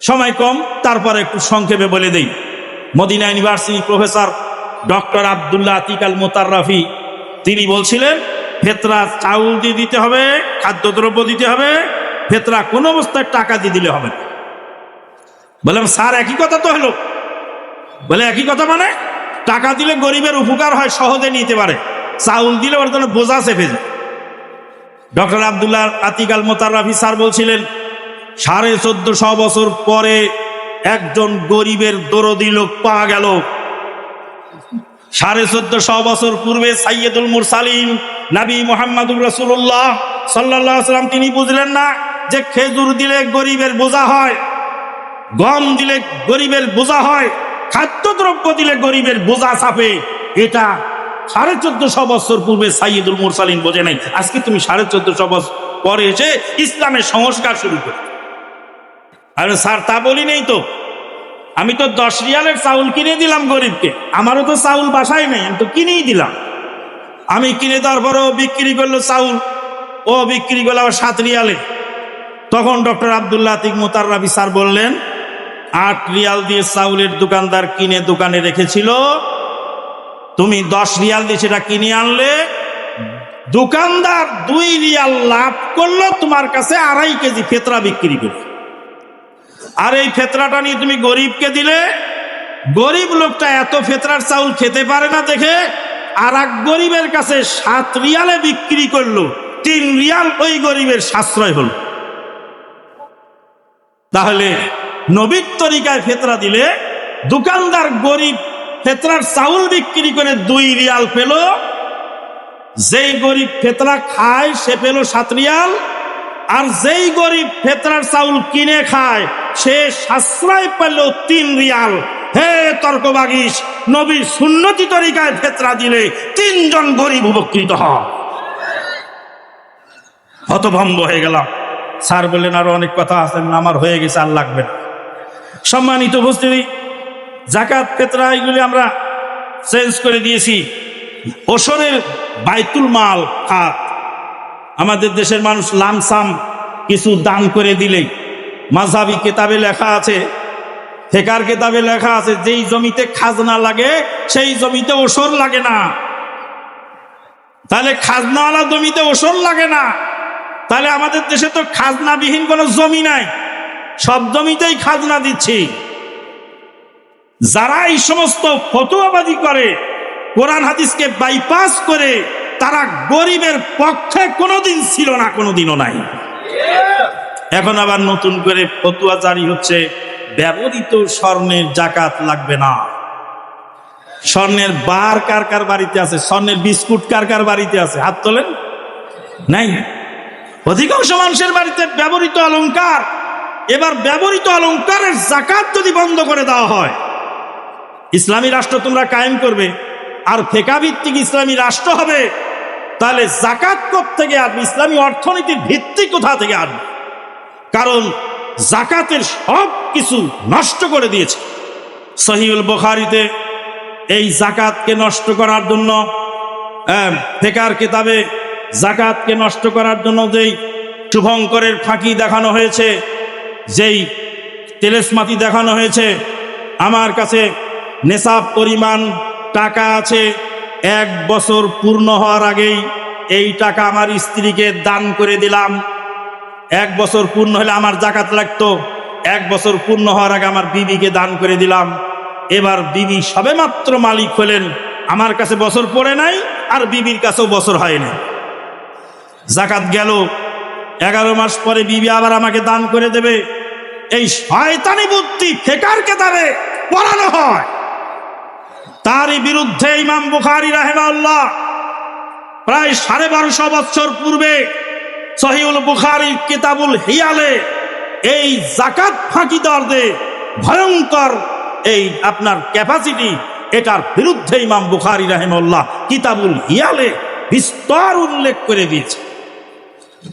সময় কম, তারপরে একটু সংক্ষেপে বলে দেই। Medina university professor doctor Abdullah Atikal Motarrafi, তিনি বলছিলেন, ফেতরা চাউল দিয়ে দিতে হবে, খাদ্যদ্রব্য দিতে হবে, ফেতরা কোনো অবস্থায় টাকা দিয়ে দিলে হবে বললাম, স্যার, একই কথা তো হলো। বলে, একই কথা মানে? টাকা দিলে গরিবের উপকার হয়, সহজে নিতে পারে। চাউল দিলে ওর জন্য বোঝা চেপে যায়। Doctor Abdullah Atikal Motarrafi sir বলছিলেন সাড়ে চোদ্দশো বছর পরে একজন গরিবের দরদি লোক পাওয়া গেল। সাড়ে চোদ্দশো বছর পূর্বে সাইয়দুল মুরসালিম নাবী মোহাম্মদুর রসুল্লাহ সাল্লাহ সাল্লাম তিনি বুঝলেন না যে খেজুর দিলে গরিবের বোঝা হয়, গম দিলে গরিবের বোঝা হয়, খাদ্যদ্রব্য দিলে গরিবের বোঝা চাপে এটা সাড়ে চোদ্দশো বছর পূর্বে সাইয়েদুল মুরসালিন বোঝে নাই। আজকে তুমি সাড়ে চোদ্দশো বছর পরে এসে ইসলামের সংস্কার শুরু করে আরে স্যার, তা বলি নেই তো। আমি তো দশ রিয়ালের চাউল কিনে দিলাম গরিবকে। আমারও তো চাউল বাসায় নেই, আমি তো কিনেই দিলাম। আমি কিনে দেওয়ার পরে ও বিক্রি করল চাউল, ও বিক্রি করল আবার সাত রিয়ালে। তখন doctor Abdullah Atik Motarrabi sir বললেন, আট রিয়াল দিয়ে চাউলের দোকানদার কিনে দোকানে রেখেছিল। তুমি দশ রিয়াল দিয়ে সেটা কিনে আনলে, দোকানদার দুই রিয়াল লাভ করল, তোমার কাছে আড়াই কেজি ফেতরা বিক্রি করে। আর এই ফেতরাটা নিয়ে তুমি গরিবকে দিলে, গরিব লোকটা এত ফেতরার চাউল খেতে পারে না দেখে আর এক গরিবের কাছে সাত রিয়ালে বিক্রি করল, তিন রিয়াল ওই গরিবের সাশ্রয় হল। তাহলে নবীর তরিকায় ফেতরা দিলে, দোকানদার গরিব ফেতরার চাউল বিক্রি করে দুই রিয়াল পেল, যেই গরিব ফেতরা খায় সে পেল সাত রিয়াল, আর যেই গরিব ফেতরার চাউল কিনে খায় সে সাশ্রয় পেল তিন রিয়াল। হে তর্কবাগিস নবীর সুন্নতি তরিকায় ফেতরা দিলে তিনজন গরিব উপকৃত হয় হতভম্ব হয়ে গেলাম। স্যার বললেন, আরও অনেক কথা আছে, আমার হয়ে গেছে, আর লাগবে না। সম্মানিত উপস্থিতি জাকাত ফেতরা এগুলি আমরা চেঞ্জ করে দিয়েছি। ওসরের বাইতুল মাল খাত। আমাদের দেশের মানুষ লামসাম কিছু দান করে দিলেই মাঝাবি কেতাবে লেখা আছে, ফেকার কেতাবে লেখা আছে, যেই জমিতে খাজনা লাগে, সেই জমিতে ওসর লাগে না। তাহলে খাজনাওয়ালা জমিতে ওসর লাগে না। তাহলে আমাদের দেশে তো খাজনাবিহীন কোনো জমি নাই। সব জমিতেই খাজনা দিচ্ছি। যারা এই সমস্ত ফতুয়াবাদী করে, কোরআন হাদিসকে বাইপাস করে, তারা গরিবের পক্ষে কোনোদিন ছিল না, কোনোদিনও নাই। এখন আবার নতুন করে ফতুয়া জারি হচ্ছে, ব্যবহৃত স্বর্ণের জাকাত লাগবে না। স্বর্ণের বার কার কার বাড়িতে আছে? স্বর্ণের বিস্কুট কার কার বাড়িতে আছে? হাত তোলেন। নাই? অধিকাংশ মানুষের বাড়িতে ব্যবহৃত অলঙ্কার এবার ব্যবহৃত অলঙ্কারের জাকাত যদি বন্ধ করে দেওয়া হয়, ইসলামী রাষ্ট্র তোমরা কায়েম করবে। আর ফেকা ভিত্তিক ইসলামী রাষ্ট্র হবে। তাহলে জাকাত থেকে আসবে? ইসলামী অর্থনীতির ভিত্তি কোথা থেকে আসবে? কারণ জাকাতের সব কিছু নষ্ট করে দিয়েছে। সহিউল বখারিতে এই জাকাতকে নষ্ট করার জন্য ফেকার কিতাবে জাকাতকে নষ্ট করার জন্য যেই শুভঙ্করের ফাঁকি দেখানো হয়েছে, যেই তেলেসমাতি দেখানো হয়েছে, আমার কাছে নেশাব পরিমাণ টাকা আছে, এক বছর পূর্ণ হওয়ার আগেই এই টাকা আমার স্ত্রীকে দান করে দিলাম। এক বছর পূর্ণ হলে আমার জাকাত লাগতো। এক বছর পূর্ণ হওয়ার আগে আমার বিবিকে দান করে দিলাম। এবার বিবি সবেমাত্র মালিক হলেন। আমার কাছে বছর পড়ে নাই আর বিবির কাছেও বছর হয়নি জাকাত গেল। এগারো মাস পরে বিবি আবার আমাকে দান করে দেবে। এই শয়তানি বুদ্ধি ফেকার কেতাবে? পড়ানো হয়। তারই বিরুদ্ধে ইমাম বুখারি রাহেমাল্লাহ প্রায় সাড়ে বারোশো বছর পূর্বে সহিউল বুখারি কিতাবুল হিয়ালে, এই জাকাত ফাঁকিদারদের ভয়ঙ্কর এই আপনার ক্যাপাসিটি এটার বিরুদ্ধে ইমাম বুখারি রাহেমল্লাহ কিতাবুল হিয়ালে বিস্তর উল্লেখ করে দিয়েছে।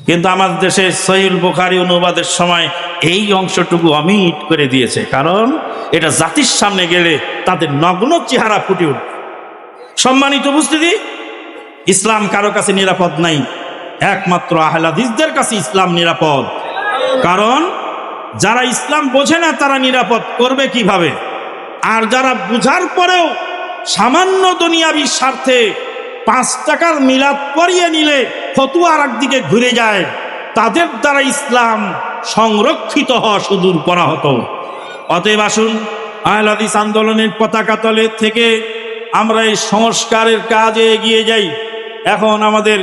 কিন্তু আমাদের দেশে সহিউল বুখারি অনুবাদের সময় এই অংশটুকু অমিট করে দিয়েছে, কারণ এটা জাতির সামনে গেলে তাদের নগ্ন চেহারা ফুটে উঠবে। সম্মানিত উপস্থিতি, ইসলাম কারও কাছে নিরাপদ নাই। একমাত্র আহলাদিসদের কাছে ইসলাম নিরাপদ। কারণ যারা ইসলাম বোঝে না, তারা নিরাপদ করবে কীভাবে? আর যারা বুঝার পরেও সামান্য দুনিয়াবি স্বার্থে পাঁচ টাকার মিলাদ করিয়ে নিলে ফতুয়ার একদিকে ঘুরে যায়, তাদের দ্বারা ইসলাম সংরক্ষিত হওয়া সুদূর করা হতো। অতএব আসুন, আহল হাদিস আন্দোলনের পতাকা তলে থেকে আমরা এই সংস্কারের কাজে এগিয়ে যাই। এখন আমাদের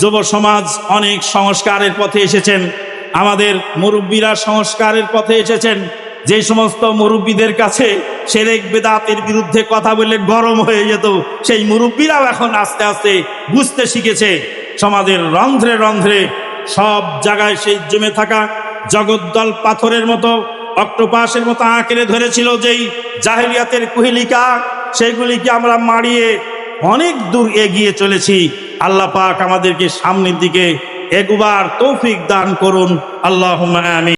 যুব সমাজ অনেক সংস্কারের পথে এসেছেন। আমাদের মুরব্বীরা সংস্কারের পথে এসেছেন। যে সমস্ত মুরব্বীদের কাছে সেরেক বেদাতের বিরুদ্ধে কথা বললে গরম হয়ে যেত। সেই মুরব্বীরাও এখন আস্তে আস্তে বুঝতে শিখেছে। সমাজের রন্ধ্রে রন্ধ্রে সব জায়গায় সেই জমে থাকা জগদ্দল পাথরের মতো, অক্টোপাসের মতো আঁকড়ে ধরেছিল যেই জাহেলিয়াতের কুহিলিকা, সেগুলিকে আমরা মারিয়ে অনেক দূর এগিয়ে চলেছি। আল্লাহ পাক আমাদেরকে সামনের দিকে একবার তৌফিক দান করুন। আল্লাহ আমি